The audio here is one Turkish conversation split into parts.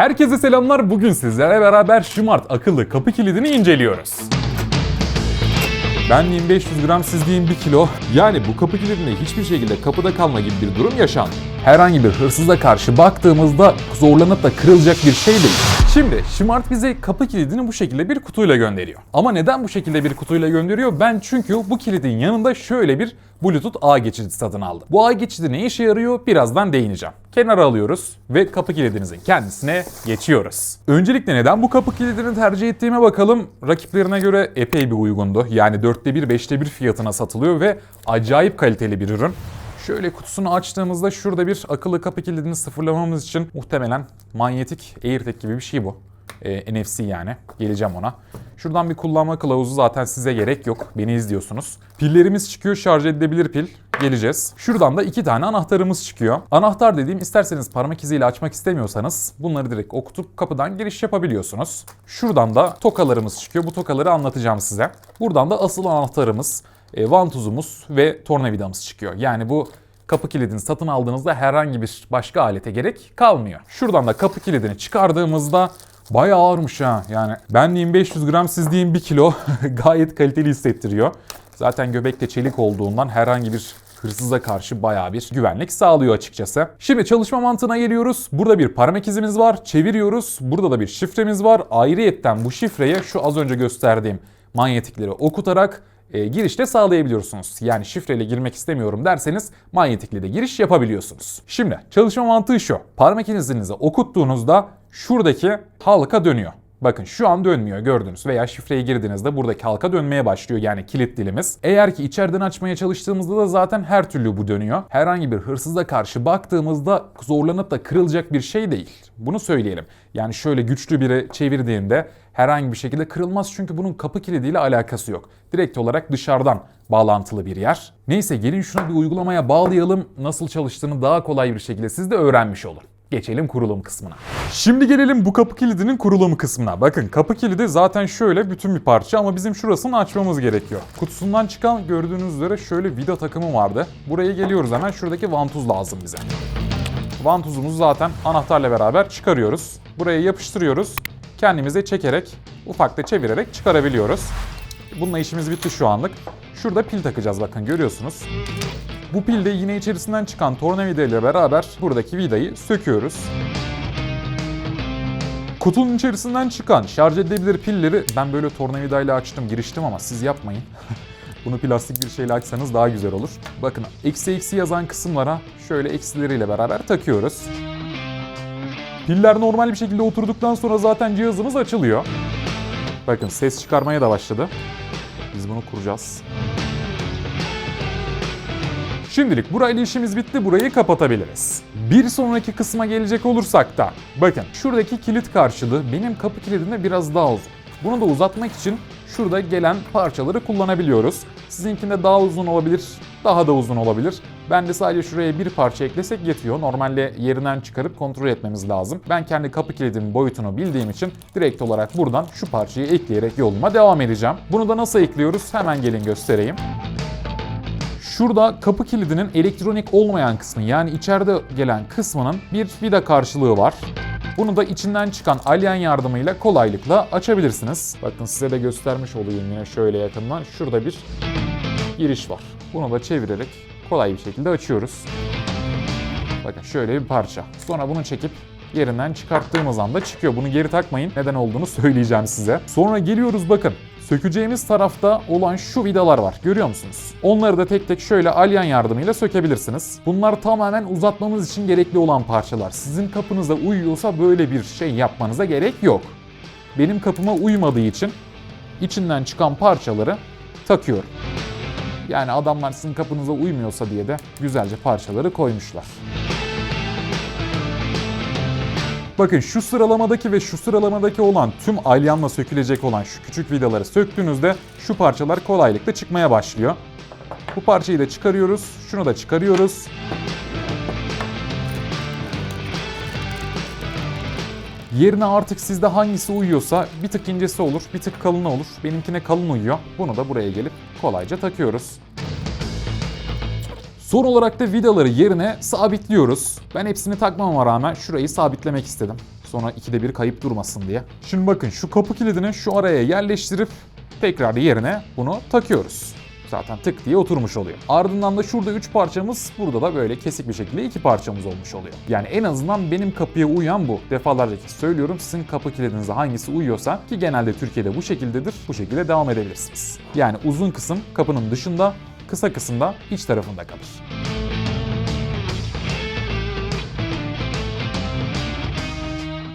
Herkese selamlar. Bugün sizlerle beraber Smart akıllı kapı kilidini inceliyoruz. Benliğim 500 gram, sizliğim 1 kilo. Yani bu kapı kilidinde hiçbir şekilde kapıda kalma gibi bir durum yaşanmıyor. Herhangi bir hırsıza karşı baktığımızda zorlanıp da kırılacak bir şey değil. Şimdi Smart bize kapı kilidini bu şekilde bir kutuyla gönderiyor. Ama neden bu şekilde bir kutuyla gönderiyor? Ben çünkü bu kilidin yanında şöyle bir Bluetooth ağ geçidi satın aldım. Bu ağ geçidi ne işe yarıyor? Birazdan değineceğim. Kenara alıyoruz ve kapı kilidinizin kendisine geçiyoruz. Öncelikle neden bu kapı kilidini tercih ettiğime bakalım. Rakiplerine göre epey bir uygundu. Yani 4'te 1, 5'te 1 fiyatına satılıyor ve acayip kaliteli bir ürün. Şöyle kutusunu açtığımızda şurada bir akıllı kapı kilidini sıfırlamamız için muhtemelen manyetik AirTag gibi bir şey bu. Ee, NFC yani. Geleceğim ona. Şuradan bir kullanma kılavuzu zaten size gerek yok. Beni izliyorsunuz. Pillerimiz çıkıyor. Şarj edilebilir pil. Geleceğiz. Şuradan da iki tane anahtarımız çıkıyor. Anahtar dediğim isterseniz parmak iziyle açmak istemiyorsanız bunları direkt okutup kapıdan giriş yapabiliyorsunuz. Şuradan da tokalarımız çıkıyor. Bu tokaları anlatacağım size. Buradan da asıl anahtarımız, e, vantuzumuz ve tornavidamız çıkıyor. Yani bu kapı kilidini satın aldığınızda herhangi bir başka alete gerek kalmıyor. Şuradan da kapı kilidini çıkardığımızda bayağı ağırmış ha. Yani benliğim 500 gram sizliğim 1 kilo gayet kaliteli hissettiriyor. Zaten göbekte çelik olduğundan herhangi bir hırsıza karşı bayağı bir güvenlik sağlıyor açıkçası. Şimdi çalışma mantığına geliyoruz. Burada bir parmak izimiz var. Çeviriyoruz. Burada da bir şifremiz var. Ayrıyetten bu şifreye şu az önce gösterdiğim manyetikleri okutarak e, girişte sağlayabiliyorsunuz. Yani şifreyle girmek istemiyorum derseniz manyetikle de giriş yapabiliyorsunuz. Şimdi çalışma mantığı şu. Parmak izinizi okuttuğunuzda şuradaki halka dönüyor. Bakın şu an dönmüyor gördünüz veya şifreyi girdiğinizde buradaki halka dönmeye başlıyor yani kilit dilimiz. Eğer ki içeriden açmaya çalıştığımızda da zaten her türlü bu dönüyor. Herhangi bir hırsıza karşı baktığımızda zorlanıp da kırılacak bir şey değil. Bunu söyleyelim. Yani şöyle güçlü biri çevirdiğinde herhangi bir şekilde kırılmaz çünkü bunun kapı kilidiyle alakası yok. Direkt olarak dışarıdan bağlantılı bir yer. Neyse gelin şunu bir uygulamaya bağlayalım. Nasıl çalıştığını daha kolay bir şekilde siz de öğrenmiş olun. Geçelim kurulum kısmına. Şimdi gelelim bu kapı kilidinin kurulumu kısmına. Bakın kapı kilidi zaten şöyle bütün bir parça ama bizim şurasını açmamız gerekiyor. Kutusundan çıkan gördüğünüz üzere şöyle vida takımı vardı. Buraya geliyoruz hemen şuradaki vantuz lazım bize. Vantuzumuzu zaten anahtarla beraber çıkarıyoruz. Buraya yapıştırıyoruz. Kendimize çekerek, ufak da çevirerek çıkarabiliyoruz. Bununla işimiz bitti şu anlık. Şurada pil takacağız bakın görüyorsunuz. Bu pil de yine içerisinden çıkan tornavida ile beraber buradaki vidayı söküyoruz. Kutunun içerisinden çıkan şarj edilebilir pilleri ben böyle tornavidayla açtım giriştim ama siz yapmayın. Bunu plastik bir şeyle açsanız daha güzel olur. Bakın eksi eksi yazan kısımlara şöyle eksileriyle beraber takıyoruz. Piller normal bir şekilde oturduktan sonra zaten cihazımız açılıyor. Bakın ses çıkarmaya da başladı. Biz bunu kuracağız. Şimdilik burayla işimiz bitti. Burayı kapatabiliriz. Bir sonraki kısma gelecek olursak da bakın şuradaki kilit karşılığı benim kapı kilidimde biraz daha uzun. Bunu da uzatmak için şurada gelen parçaları kullanabiliyoruz. Sizinkinde daha uzun olabilir, daha da uzun olabilir. Ben de sadece şuraya bir parça eklesek yetiyor. Normalde yerinden çıkarıp kontrol etmemiz lazım. Ben kendi kapı kilidimin boyutunu bildiğim için direkt olarak buradan şu parçayı ekleyerek yoluma devam edeceğim. Bunu da nasıl ekliyoruz? Hemen gelin göstereyim. Şurada kapı kilidinin elektronik olmayan kısmı yani içeride gelen kısmının bir vida karşılığı var. Bunu da içinden çıkan alyan yardımıyla kolaylıkla açabilirsiniz. Bakın size de göstermiş olayım yine şöyle yakından. Şurada bir giriş var. Bunu da çevirerek kolay bir şekilde açıyoruz. Bakın şöyle bir parça. Sonra bunu çekip yerinden çıkarttığımız anda çıkıyor. Bunu geri takmayın. Neden olduğunu söyleyeceğim size. Sonra geliyoruz bakın. Sökeceğimiz tarafta olan şu vidalar var. Görüyor musunuz? Onları da tek tek şöyle alyan yardımıyla sökebilirsiniz. Bunlar tamamen uzatmamız için gerekli olan parçalar. Sizin kapınıza uyuyorsa böyle bir şey yapmanıza gerek yok. Benim kapıma uymadığı için içinden çıkan parçaları takıyorum. Yani adamlar sizin kapınıza uymuyorsa diye de güzelce parçaları koymuşlar. Bakın şu sıralamadaki ve şu sıralamadaki olan tüm alyanla sökülecek olan şu küçük vidaları söktüğünüzde şu parçalar kolaylıkla çıkmaya başlıyor. Bu parçayı da çıkarıyoruz. Şunu da çıkarıyoruz. Yerine artık sizde hangisi uyuyorsa bir tık incesi olur, bir tık kalını olur. Benimkine kalın uyuyor. Bunu da buraya gelip kolayca takıyoruz. Son olarak da vidaları yerine sabitliyoruz. Ben hepsini takmama rağmen şurayı sabitlemek istedim. Sonra ikide bir kayıp durmasın diye. Şimdi bakın şu kapı kilidini şu araya yerleştirip tekrar yerine bunu takıyoruz. Zaten tık diye oturmuş oluyor. Ardından da şurada 3 parçamız, burada da böyle kesik bir şekilde 2 parçamız olmuş oluyor. Yani en azından benim kapıya uyan bu. Defalarca söylüyorum sizin kapı kilidinize hangisi uyuyorsa ki genelde Türkiye'de bu şekildedir. Bu şekilde devam edebilirsiniz. Yani uzun kısım kapının dışında, kısa kısım da iç tarafında kalır.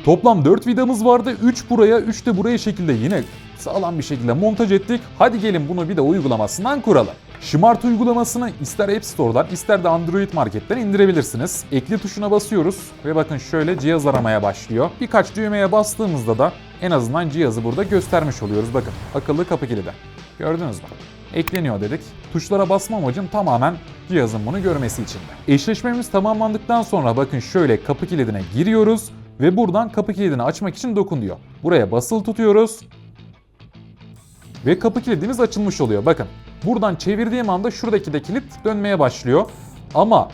Toplam 4 vidamız vardı. 3 buraya, 3 de buraya şekilde yine sağlam bir şekilde montaj ettik. Hadi gelin bunu bir de uygulamasından kuralım. Smart uygulamasını ister App Store'dan ister de Android Market'ten indirebilirsiniz. Ekli tuşuna basıyoruz ve bakın şöyle cihaz aramaya başlıyor. Birkaç düğmeye bastığımızda da en azından cihazı burada göstermiş oluyoruz. Bakın akıllı kapı kilidi. Gördünüz mü? Ekleniyor dedik. Tuşlara basma amacım tamamen cihazın bunu görmesi için. Eşleşmemiz tamamlandıktan sonra bakın şöyle kapı kilidine giriyoruz ve buradan kapı kilidini açmak için dokun diyor. Buraya basılı tutuyoruz ve kapı kilidimiz açılmış oluyor. Bakın buradan çevirdiğim anda şuradaki de kilit dönmeye başlıyor. Ama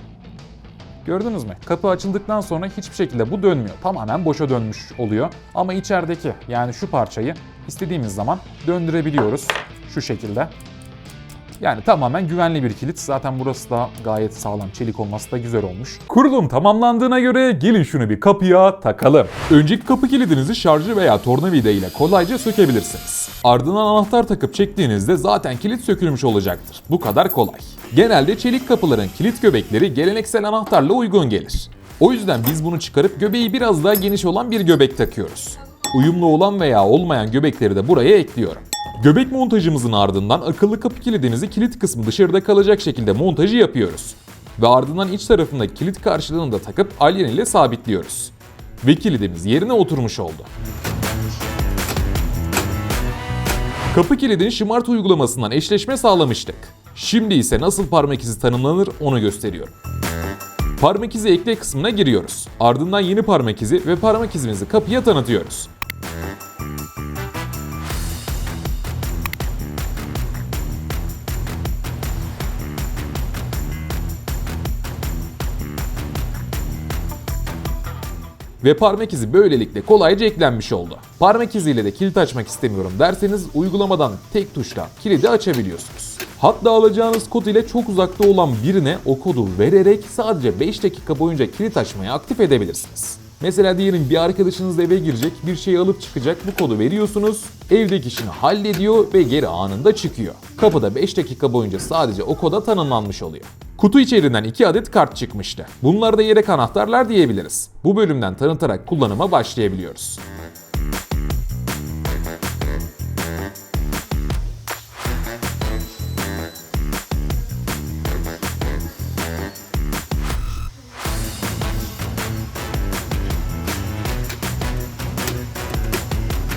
gördünüz mü? Kapı açıldıktan sonra hiçbir şekilde bu dönmüyor. Tamamen boşa dönmüş oluyor. Ama içerideki yani şu parçayı istediğimiz zaman döndürebiliyoruz şu şekilde. Yani tamamen güvenli bir kilit. Zaten burası da gayet sağlam. Çelik olması da güzel olmuş. Kurulum tamamlandığına göre gelin şunu bir kapıya takalım. Önceki kapı kilidinizi şarjı veya tornavida ile kolayca sökebilirsiniz. Ardından anahtar takıp çektiğinizde zaten kilit sökülmüş olacaktır. Bu kadar kolay. Genelde çelik kapıların kilit göbekleri geleneksel anahtarla uygun gelir. O yüzden biz bunu çıkarıp göbeği biraz daha geniş olan bir göbek takıyoruz. Uyumlu olan veya olmayan göbekleri de buraya ekliyorum. Göbek montajımızın ardından akıllı kapı kilidinizi kilit kısmı dışarıda kalacak şekilde montajı yapıyoruz. Ve ardından iç tarafındaki kilit karşılığını da takıp alyen ile sabitliyoruz. Ve kilidimiz yerine oturmuş oldu. Kapı kilidini Smart uygulamasından eşleşme sağlamıştık. Şimdi ise nasıl parmak izi tanımlanır onu gösteriyorum. Parmak izi ekle kısmına giriyoruz. Ardından yeni parmak izi ve parmak izimizi kapıya tanıtıyoruz. Ve parmak izi böylelikle kolayca eklenmiş oldu. Parmak iziyle de kilit açmak istemiyorum derseniz uygulamadan tek tuşla kilidi açabiliyorsunuz. Hatta alacağınız kod ile çok uzakta olan birine o kodu vererek sadece 5 dakika boyunca kilit açmayı aktif edebilirsiniz. Mesela diyelim bir arkadaşınız eve girecek, bir şey alıp çıkacak, bu kodu veriyorsunuz, evdeki işini hallediyor ve geri anında çıkıyor. Kapıda 5 dakika boyunca sadece o koda tanımlanmış oluyor. Kutu içerisinden 2 adet kart çıkmıştı. Bunlar da yedek anahtarlar diyebiliriz. Bu bölümden tanıtarak kullanıma başlayabiliyoruz.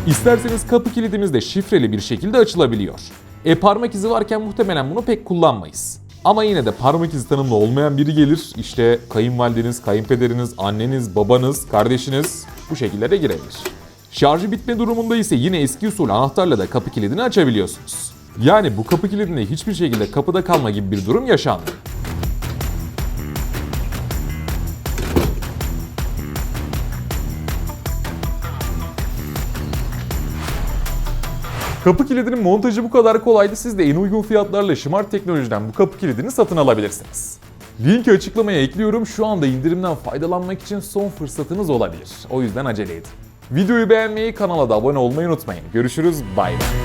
İsterseniz kapı kilidimiz de şifreli bir şekilde açılabiliyor. E parmak izi varken muhtemelen bunu pek kullanmayız. Ama yine de parmak izi tanımlı olmayan biri gelir. İşte kayınvalideniz, kayınpederiniz, anneniz, babanız, kardeşiniz bu şekilde de girebilir. Şarjı bitme durumunda ise yine eski usul anahtarla da kapı kilidini açabiliyorsunuz. Yani bu kapı kilidinde hiçbir şekilde kapıda kalma gibi bir durum yaşanmıyor. Kapı kilidinin montajı bu kadar kolaydı. Siz de en uygun fiyatlarla Smart Teknoloji'den bu kapı kilidini satın alabilirsiniz. Linki açıklamaya ekliyorum. Şu anda indirimden faydalanmak için son fırsatınız olabilir. O yüzden acele edin. Videoyu beğenmeyi, kanala da abone olmayı unutmayın. Görüşürüz, bay bay.